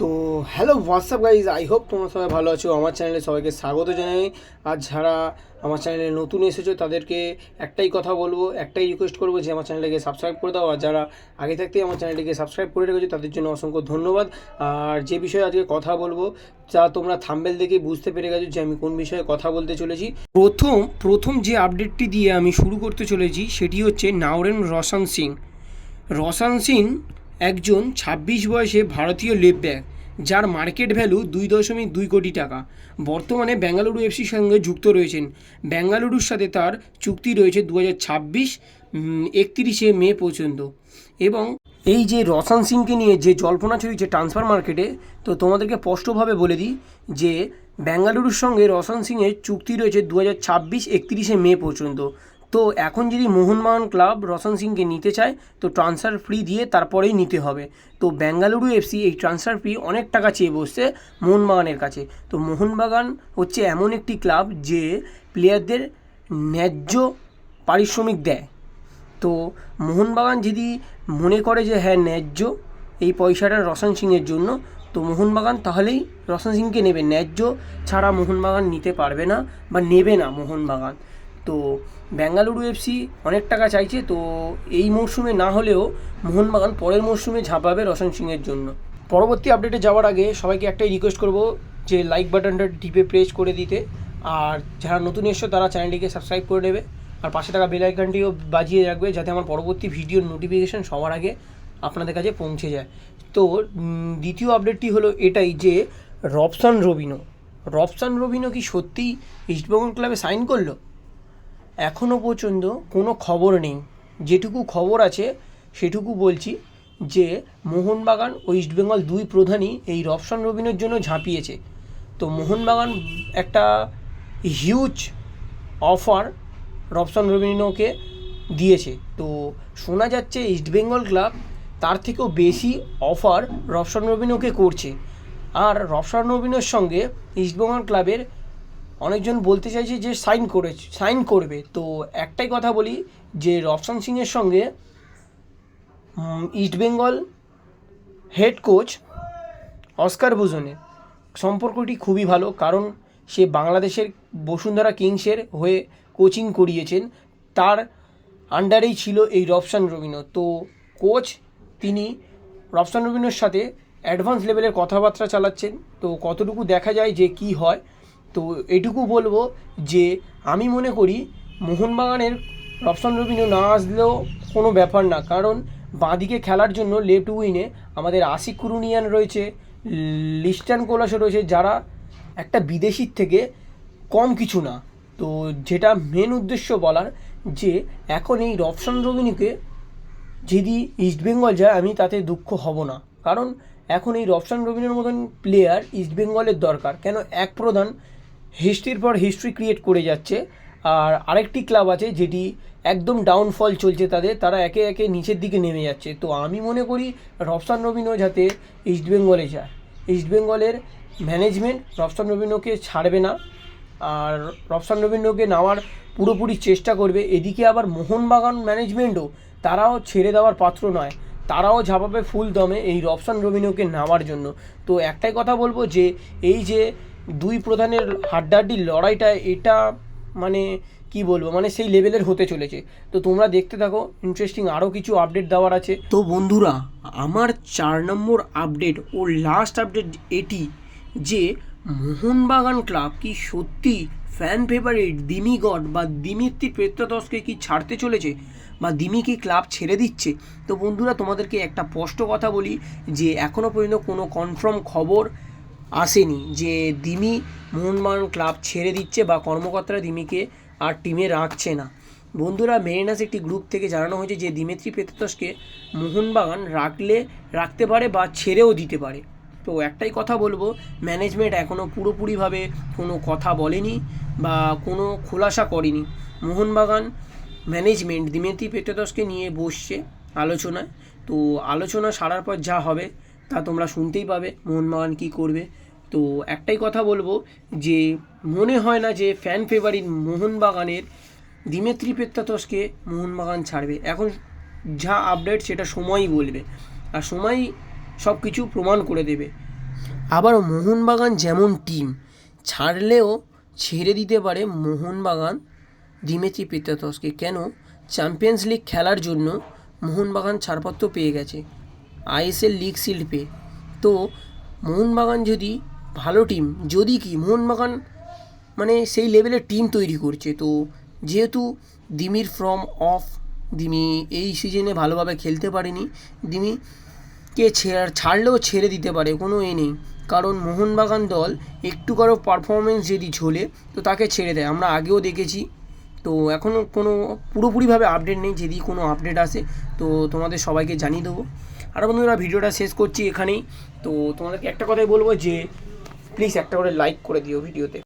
তো hello WhatsApp guys I hope তোমরা সবাই ভালো আছো। আমার চ্যানেলে সবাইকে স্বাগত জানাই। আর যারা আমার চ্যানেলে নতুন এসেছ, তাদেরকে একটাই কথা বলব, একটাই রিকোয়েস্ট করব যে আমার চ্যানেলটিকে সাবস্ক্রাইব করে দাও। আর যারা আগে থাকতেই আমার চ্যানেলটিকে সাবস্ক্রাইব করে রেখেছো, তাদের জন্য অসংখ্য ধন্যবাদ। আর যে বিষয়ে আজকে কথা বলব যা তোমরা থাম্বেল দেখে বুঝতে পেরে গেছো যে আমি কোন বিষয়ে কথা বলতে চলেছি। প্রথম প্রথম যে আপডেটটি দিয়ে আমি শুরু করতে চলেছি, সেটি হচ্ছে নাওরেন রসান সিং। রসান সিং একজন ছাব্বিশ বয়সে ভারতীয় লেফট ব্যাক যার মার্কেট ভ্যালু দুই দশমিক দুই কোটি টাকা। বর্তমানে বেঙ্গালুরু এফসির সঙ্গে যুক্ত রয়েছেন। বেঙ্গালুরুর সাথে তার চুক্তি রয়েছে দু হাজার ছাব্বিশ একত্রিশে মে পর্যন্ত। এবং এই যে রসান সিংকে নিয়ে যে জল্পনা ছড়িয়েছে ট্রান্সফার মার্কেটে, তো তোমাদেরকে স্পষ্টভাবে বলে দিই যে, বেঙ্গালুরুর সঙ্গে রসান সিংয়ের চুক্তি রয়েছে দু হাজার ছাব্বিশ, একত্রিশে মে পর্যন্ত। তো এখন যদি মোহনবাগান ক্লাব রতন সিংকে নিতে চায়, তো ট্রান্সফার ফ্রি দিয়ে তারপরেই নিতে হবে। তো বেঙ্গালুরু এফসি এই ট্রান্সফার ফ্রি অনেক টাকা চেয়ে বসছে মোহনবাগানের কাছে। তো মোহনবাগান হচ্ছে এমন একটি ক্লাব যে প্লেয়ারদের ন্যায্য পারিশ্রমিক দেয়। তো মোহনবাগান যদি মনে করে যে হ্যাঁ ন্যায্য এই পয়সাটা রসান সিংয়ের জন্য, তো মোহনবাগান তাহলেই রসান সিংকে নেবে। ন্যায্য ছাড়া মোহনবাগান নিতে পারবে না বা নেবে না মোহনবাগান। তো বেঙ্গালুরু এফসি অনেক টাকা চাইছে, তো এই মরশুমে না হলেও মোহনবাগান পরের মরশুমে ঝাঁপাবে রোশন সিংয়ের জন্য। পরবর্তী আপডেটে যাওয়ার আগে সবাইকে একটাই রিকোয়েস্ট করব যে লাইক বাটনটা টিপে প্রেস করে দিতে, আর যারা নতুন এসছো তারা চ্যানেলটিকে সাবস্ক্রাইব করে নেবে, আর পাশে থাকা বেল আইকনটিও বাজিয়ে রাখবে যাতে আমার পরবর্তী ভিডিওর নোটিফিকেশান সবার আগে আপনাদের কাছে পৌঁছে যায়। তো দ্বিতীয় আপডেটটি হলো এটাই যে রবসান রবিনো রবসান রবিনো কি সত্যিই ইস্টবেঙ্গল ক্লাবে সাইন করল? এখনও পর্যন্ত কোনো খবর নেই। যেটুকু খবর আছে, সেটুকু বলছি যে, মোহনবাগান ও ইস্টবেঙ্গল দুই প্রধানই এই রপশন রবিনের জন্য ঝাঁপিয়েছে। তো মোহনবাগান একটা হিউজ অফার রপশন রবিনোকে দিয়েছে। তো শোনা যাচ্ছে ইস্টবেঙ্গল ক্লাব তার থেকেও বেশি অফার রপশন রবিনোকে করছে। আর রপশন রবিনের সঙ্গে ইস্টবেঙ্গল ক্লাবের অনেকজন বলতে চাইছে যে সাইন করে, সাইন করবে। তো একটাই কথা বলি যে রফসান সিংয়ের সঙ্গে East Bengal head coach Oscar ভুজনের সম্পর্কটি খুবই ভালো, কারণ সে বাংলাদেশের বসুন্ধরা কিংসের হয়ে কোচিং করিয়েছেন। তার আন্ডারেই ছিল এই রফসান রবিনো তো কোচ তিনি রফসান রবিনোর সাথে অ্যাডভান্স লেভেলের কথাবার্তা চালাচ্ছেন। তো কতটুকু দেখা যায় যে কি হয় তো এটুকু বলব যে আমি মনে করি মোহনবাগানের রফসান রবিনো না আসলেও কোনো ব্যাপার না। কারণ বাঁদিকে খেলার জন্য লেফট উইনে আমাদের আশিক কুরুনিয়ান রয়েছে, লিস্টান কোলাসও রয়েছে, যারা একটা বিদেশির থেকে কম কিছু না। তো যেটা মেন উদ্দেশ্য বলার যে এখন এই রফসান রবিনীকে যদি ইস্টবেঙ্গল যায়, আমি তাতে দুঃখ হব না। কারণ এখন এই রফসান রবিনের মতন প্লেয়ার ইস্টবেঙ্গলের দরকার। কেন? এক প্রধান হিস্ট্রির পর হিস্ট্রি ক্রিয়েট করে যাচ্ছে। আর আরেকটি ক্লাব আছে যেটি একদম ডাউনফল চলছে তাদের, তারা একে একে নিচের দিকে নেমে যাচ্ছে। তো আমি মনে করি রফসান রবিনও যাতে ইস্টবেঙ্গলে যায়। ইস্টবেঙ্গলের ম্যানেজমেন্ট রফসান রবিনোকে ছাড়বে না। আর রফসান রবীন্দ্রকে নেওয়ার পুরোপুরি চেষ্টা করবে। এদিকে আবার মোহনবাগান ম্যানেজমেন্টও তারাও ছেড়ে দেওয়ার পাত্র নয়। তারাও ঝাঁপাবে ফুল দমে এই রফসান রবিনোকে নেওয়ার জন্য। তো একটাই কথা বলব যে, এই যে দুই প্রধানের হাড্ডাহাড্ডির লড়াইটা এটা মানে কি বলব মানে সেই লেভেলের হতে চলেছে। তো তোমরা দেখতে থাকো ইন্টারেস্টিং আরও কিছু আপডেট দেওয়ার আছে। তো বন্ধুরা, আমার চার নম্বর আপডেট ও লাস্ট আপডেট এটি যে মোহনবাগান ক্লাব কি সত্যি ফ্যান ফেভারিট দিমি গড বা দিমিত্রি পেত্রাতসকে কি ছাড়তে চলেছে বা দিমি কি ক্লাব ছেড়ে দিচ্ছে? তো বন্ধুরা, তোমাদেরকে একটা স্পষ্ট কথা বলি যে এখনও পর্যন্ত কোনো কনফার্ম খবর আসেনি যে দিমি মোহনবাগান ক্লাব ছেড়ে দিচ্ছে বা কর্মকর্তারা দিমিকে আর টিমে রাখছে না। বন্ধুরা, মেরিনাস একটি গ্রুপ থেকে জানানো হয়েছে যে দিমিত্রি পেত্রাতসকে মোহনবাগান রাখলে, রাখতে পারে বা ছেড়েও দিতে পারে। তো একটাই কথা বলব, ম্যানেজমেন্ট এখনও পুরোপুরিভাবে কোনো কথা বলেনি বা কোনো খোলাসা করেনি। মোহনবাগান ম্যানেজমেন্ট দিমেত্রি পেট্রাদসকে নিয়ে বসছে আলোচনায়। তো আলোচনা সারার পর যা হবে তা তোমরা শুনতেই পাবে মোহনবাগান কী করবে। তো একটাই কথা বলব যে, মনে হয় না যে ফ্যান ফেভারিট মোহনবাগানের দিমেত্রি পেত্রাতসকে মোহনবাগান ছাড়বে। এখন যা আপডেট সেটা সময়ই বলবে আর সময় সব কিছু প্রমাণ করে দেবে। আবার মোহনবাগান যেমন টিম ছাড়লেও ছেড়ে দিতে পারে মোহনবাগান দিমেত্রি পেত্রাতসকে কেন? চ্যাম্পিয়ন্স লিগ খেলার জন্য মোহনবাগান ছাড়পত্র পেয়ে গেছে। আইএসএল লিগ শিল্ড পেয়ে তো মোহনবাগান যদি ভালো টিম যদি কি মোহনবাগান মানে সেই লেভেলের টিম তৈরি করছে, তো যেহেতু দিমির ফ্রম অফ দিমি এই সিজনে ভালোভাবে খেলতে পারেনি, দিমি কে ছেড়ে ছাড়লেও ছেড়ে দিতে পারে, কোনো এ নেই। কারণ মোহনবাগান দল একটু কারও পারফরমেন্স যদি ঝোলে, তো তাকে ছেড়ে দেয়। আমরা আগেও দেখেছি তো এখনও কোনো পুরোপুরিভাবে আপডেট নেই, যদি কোনো আপডেট আসে, তো তোমাদের সবাইকে জানিয়ে দেবো। আর বন্ধুরা, ভিডিওটা শেষ করছি এখানেই। তো তোমাদেরকে একটা কথাই বলব যে প্লিজ একটা করে লাইক করে দিও ভিডিওতে।